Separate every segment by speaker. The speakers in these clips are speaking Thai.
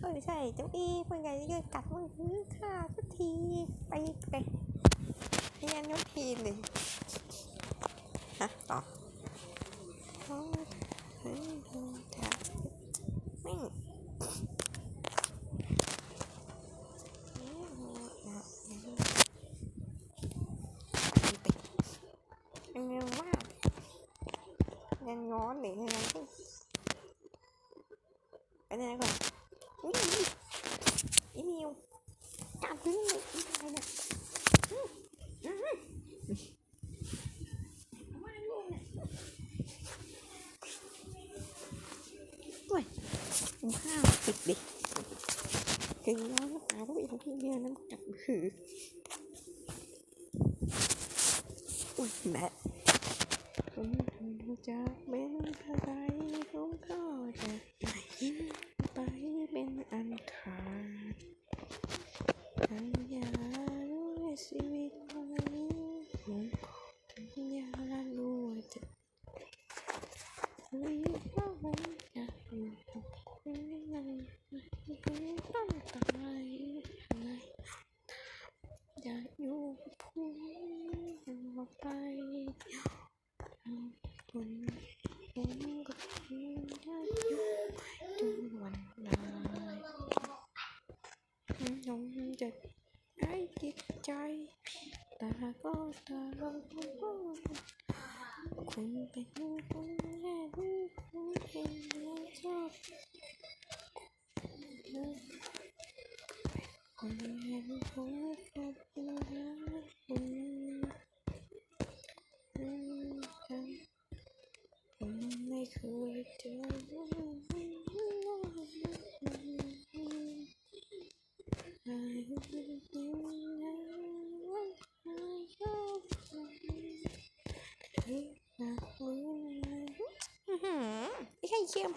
Speaker 1: เออใช่เจ้าอีเพื่อนไงจะกัดมือถือค่ะสักทีไปไปให้ยันยกทีเลยฮะต่อเดูจ้าไม่งยังว่ายังง้อนหรือยังไง ก็ไปไหนก่อนอุ้ยอีมิวกับดลิ้นเลยอีอะไรเนี่ยอื้ออื้อโอ้ยมึงห้าวปิดดิถึงน้องตาต้องอีกทีเดียวน้ำกัดหืออุ้ยแม่ ผมจะเป็นอะไรผมก็จะไปเป็นอันขาดสัญญาด้วยชีวิตนี้ผมสัญญาด้วยจะวิตว่าผมจะอยู่กับคุณยังไงไม่ต้องตายยังไงจะอยู่กับคุณตลอดไป คุณผมกับคุณได้อยู่จนวันตายน้องจะได้จิตใจตาก็ตา คุณก็คุณเป็นคนแรกที่คุณเห็นและชอบคนเห็นผมกับคุณรักคุณอืมฉันผมไม่เคยเจอ เชื่อม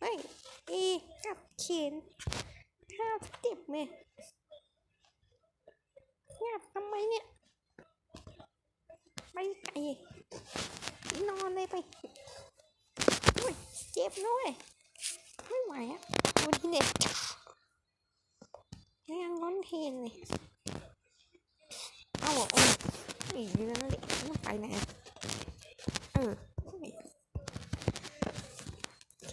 Speaker 1: เฮ้ยอีกับเขียนข้าเจ็บไหมงับทำไมเนี่ย ไปไกลนอนเลยไปอุ้ยเจ็บด้วยไม่ไหวอะดูที่เน็ตยังร้อนเทนเลยเอาเหรอโอ้ยอีกเดือนนั่นแหละต้องไปไหนะเออ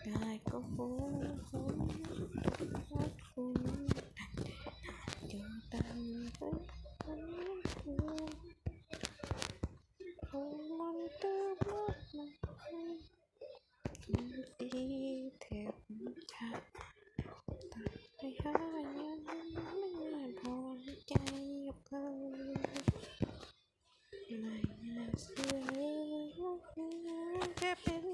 Speaker 1: คนี่จะแล้ววันไหนวันนั้นอยากจะรักคุณผมสัญญาว่า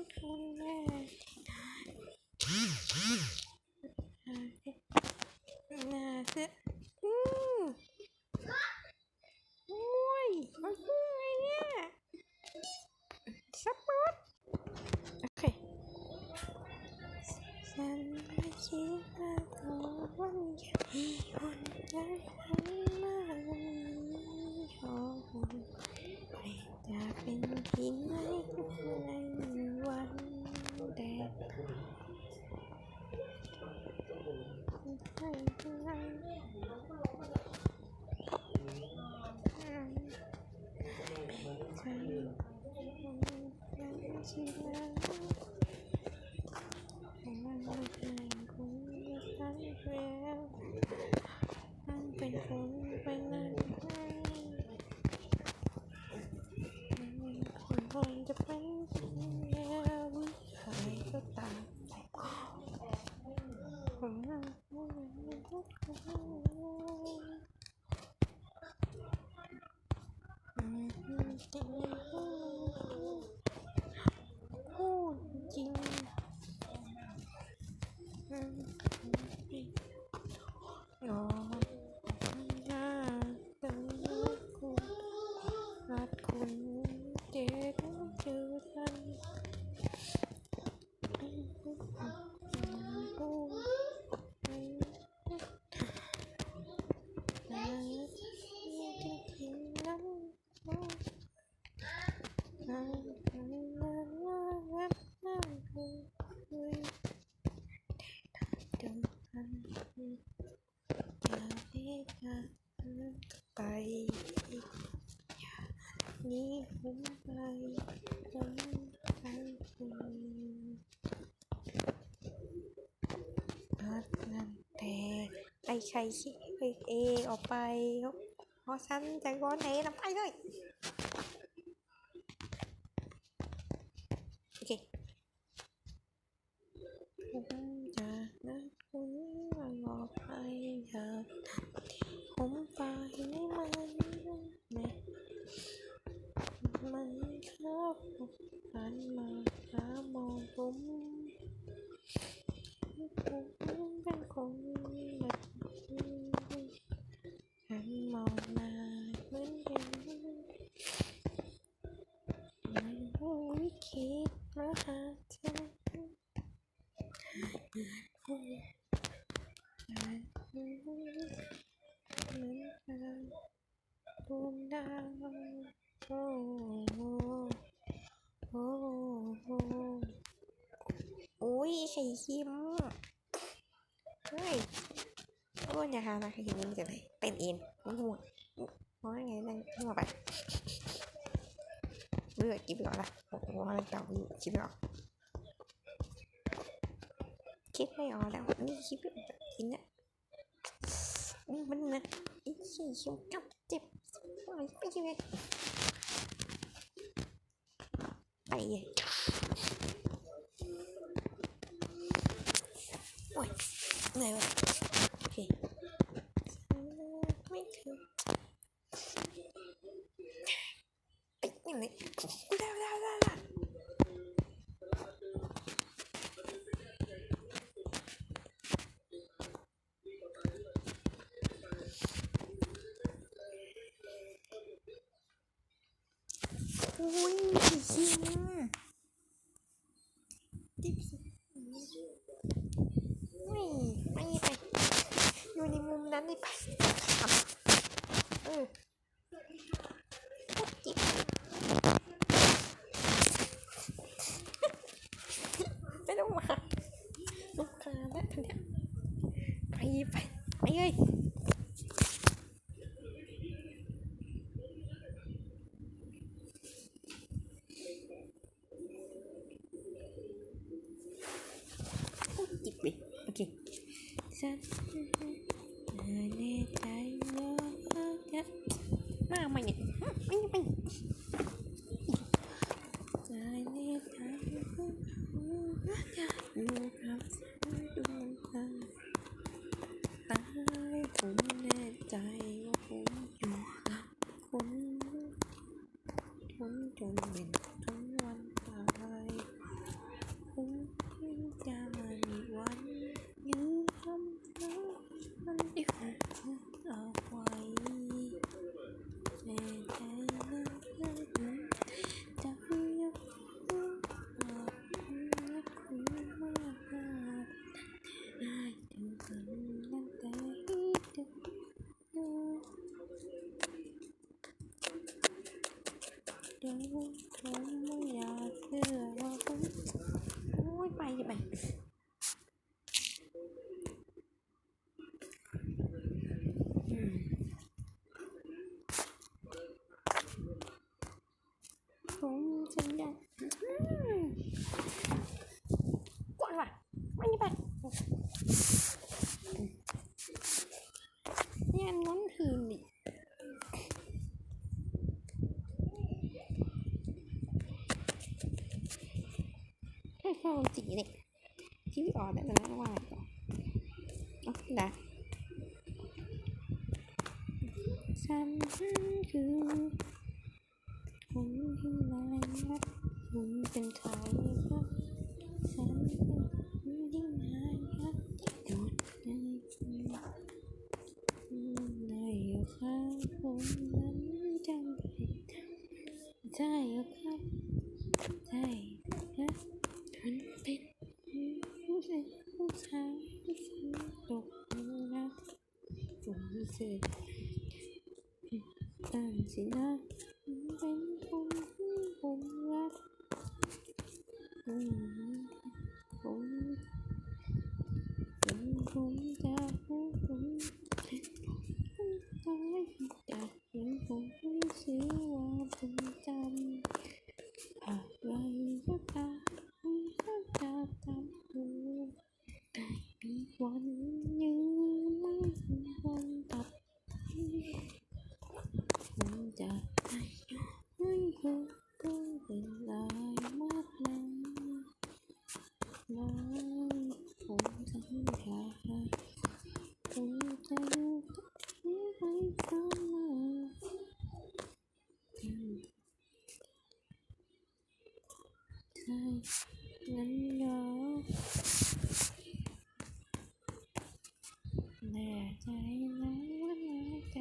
Speaker 1: ใครคิดไอ้เอออกไปเพราะฉันจะก้อนเอนะไปเลยโอเคผมจะนัดคุณออกไปเถอะผมไปไม่มันไม่มันครับหันมาหามองผมผม ดวงดาวโอ้โหโอ้โหโอ้ยไข่ค็มเฮ้ยโอ้ยอย่าหานะไข่ค็มนี่มาจากไหนเป็นเอ็นมันหัวงว่าไงนั่งหัวงไปเบื่อกินไปก่อละโอ้โหอะไรเก่าอยู่คิดไม่อคิดไม่ออกแล้วนี่คิดไม่ออกกินเนี่ยมันนะไอ้ขี้เหนื่อยวะโอเคไม่ถึงไปยังไงได้ได้ได้ได้อุ้ยจริงดิบสิไม่ไม่ไป อยู่ในมุมนั้นได้ไปครับเออโคตรจิบไม่ต้องมาลูกค้าแล้วเนี่ยไปไปไปเลยโคตรจิบเลยโอเค ฉันแน่ใจว่าจะมาใหม่เนี่ยไม่ไปใจแน่ใจว่าจะอยู่กับดูมันตายตายผมแน่ใจว่าผมอยู่กับคุณคุณจนเป็นทั้งวันตายผมจะไม่มีวันยืนทำเธอมันเดียวเอาไว้แน่ใจนะจะยังรักคุณมากได้ถึงกันตั้งแต่เด็กเดี๋ยว ผมไม่อยากเชื่อว่าผมโอ้ยไปไป ผมฉันอยากกวาดว่ะไม่ไปยันน้นทีมดิให้เข้าสีเนี่ยที่พี่ออดได้แล้วว่าต่อนอ๋อได้ฉันคือผมที่ไหนนะผมเป็นใครครับฉันเป็นคนที่ไหนครั güzel. Benziler. Ben dondum. Onlar. Hmm. งั้นเนาะแน่ใจนะว่าแน่ใจ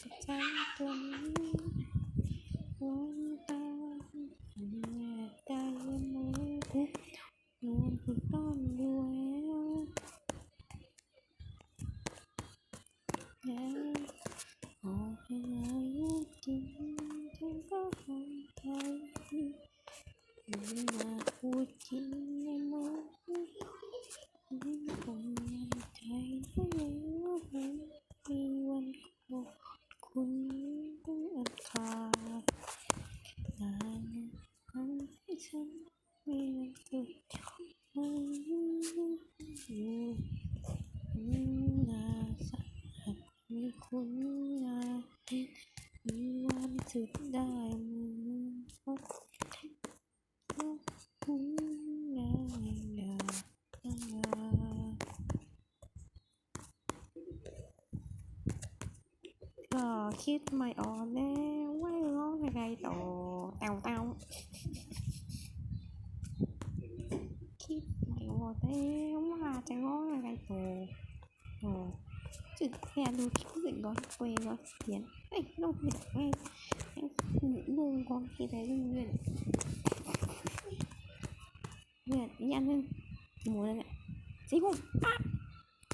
Speaker 1: กับใจตัวนี้วันตาแน่ใจไหมทุกนอนถูกต้องด้วยแล้วขอให้เร gây đồ tàu tàu kíp mày ngồi thế, không là chẳng có là gây đồ đồ chứ xe đôi kíp định con quê con tiền ấy đâu nhận ngay những đồ con khi thấy luôn nguyện nguyện nhanh hơn mùa này này xíu không.